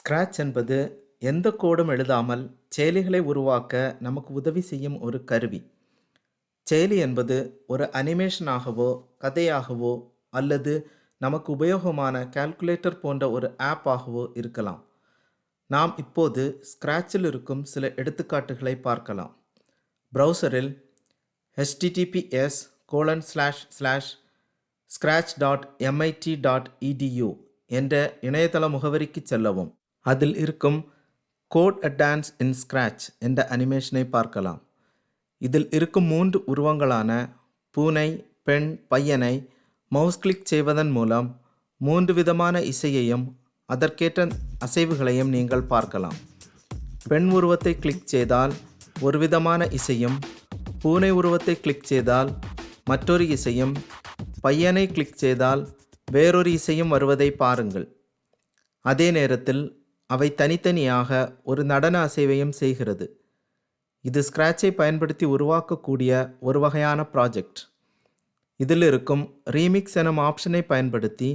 Scratch என்பது எந்த கோடும் எழுதாமல் செயலிகளை உருவாக்க நமக்கு உதவி செய்யும் ஒரு கருவி. செயலி என்பது ஒரு அனிமேஷனாகவோ, கதையாகவோ அல்லது நமக்கு உபயோகமான கால்குலேட்டர் போன்ற ஒரு ஆப் ஆகவோ இருக்கலாம். நாம் இப்போது ஸ்க்ராட்சில் இருக்கும் சில எடுத்துக்காட்டுகளை பார்க்கலாம். ப்ரௌசரில் டாட் இடியு என்ற இணையதள முகவரிக்கு செல்லவும். அதில் இருக்கும் code a dance in scratch என்ற அனிமேஷனை பார்க்கலாம். இதில் இருக்கும் மூன்று உருவங்களான பூனை, பெண், பையனை மவுஸ் கிளிக் செய்வதன் மூலம் மூன்று விதமான இசையையும் அதற்கேற்ற அசைவுகளையும் நீங்கள் பார்க்கலாம். பெண் உருவத்தை கிளிக் செய்தால் ஒரு விதமான இசையும், பூனை உருவத்தை கிளிக் செய்தால் மற்றொரு இசையும், பையனை கிளிக் செய்தால் வேறொரு இசையும் வருவதை பாருங்கள். அதே நேரத்தில் அவை தனித்தனியாக ஒரு நடன அசைவையும் செய்கிறது. இது ஸ்க்ராட்சை பயன்படுத்தி உருவாக்கக்கூடிய ஒரு வகையான ப்ராஜெக்ட். இதில் இருக்கும் ரீமிக்ஸ் எனும் ஆப்ஷனை பயன்படுத்தி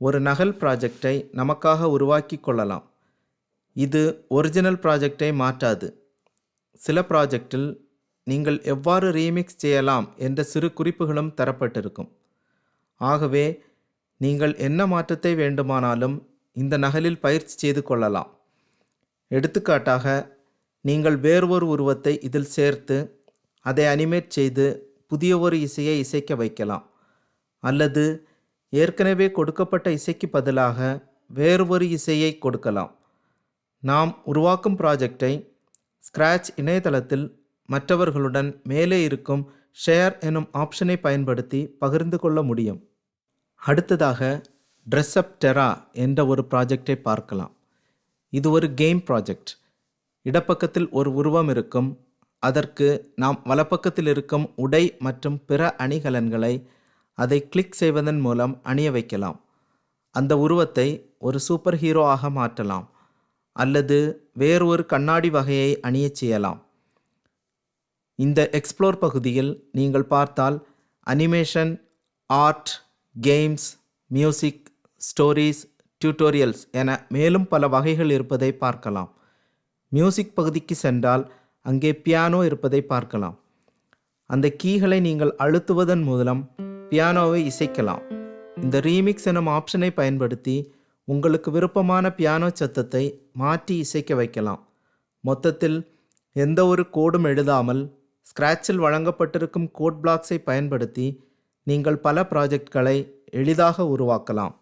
ஒரு நகல் ப்ராஜெக்டை நமக்காக உருவாக்கி கொள்ளலாம். இது ஒரிஜினல் ப்ராஜெக்டை மாற்றாது. சில ப்ராஜெக்டில் நீங்கள் எவ்வாறு ரீமிக்ஸ் செய்யலாம் என்ற சிறு குறிப்புகளும் தரப்பட்டிருக்கும். ஆகவே நீங்கள் என்ன மாற்றத்தை வேண்டுமானாலும் இந்த நகலில் பயிற்சி செய்து கொள்ளலாம். எடுத்துக்காட்டாக நீங்கள் வேறொரு உருவத்தை இதில் சேர்த்து அதை அனிமேட் செய்து புதிய ஒரு இசையை இசைக்க வைக்கலாம். அல்லது ஏற்கனவே கொடுக்கப்பட்ட இசைக்கு பதிலாக வேறு ஒரு இசையை கொடுக்கலாம். நாம் உருவாக்கும் ப்ராஜெக்டை ஸ்க்ராட்ச் இணையதளத்தில் மற்றவர்களுடன் மேலே இருக்கும் ஷேர் எனும் ஆப்ஷனை பயன்படுத்தி பகிர்ந்து கொள்ள முடியும். அடுத்ததாக ட்ரெஸ்அப் டெரா என்ற ஒரு ப்ராஜெக்டை பார்க்கலாம். இது ஒரு கேம் ப்ராஜெக்ட். இடப்பக்கத்தில் ஒரு உருவம் இருக்கும். அதற்கு நாம் வலப்பக்கத்தில் இருக்கும் உடை மற்றும் பிற அணிகலன்களை அதை கிளிக் செய்வதன் மூலம் அணிய வைக்கலாம். அந்த உருவத்தை ஒரு சூப்பர் ஹீரோ ஆக மாற்றலாம். அல்லது வேறு ஒரு கண்ணாடி வகையை அணியச் செய்யலாம். இந்த எக்ஸ்ப்ளோர் பகுதியில் நீங்கள் பார்த்தால் animation, art, games, music, stories, tutorials என மேலும் பல வகைகள் இருப்பதை பார்க்கலாம். மியூசிக் பகுதிக்கு சென்றால் அங்கே பியானோ இருப்பதை பார்க்கலாம். அந்த கீகளை நீங்கள் அழுத்துவதன் மூலம் பியானோவை இசைக்கலாம். இந்த ரீமிக்ஸ் எனும் ஆப்ஷனை பயன்படுத்தி உங்களுக்கு விருப்பமான பியானோ சத்தத்தை மாற்றி இசைக்க வைக்கலாம். மொத்தத்தில் எந்த ஒரு கோடும் எழுதாமல் ஸ்க்ராட்சில் வழங்கப்பட்டிருக்கும் கோட் பிளாக்ஸை பயன்படுத்தி நீங்கள் பல ப்ராஜெக்ட்களை எளிதாக உருவாக்கலாம்.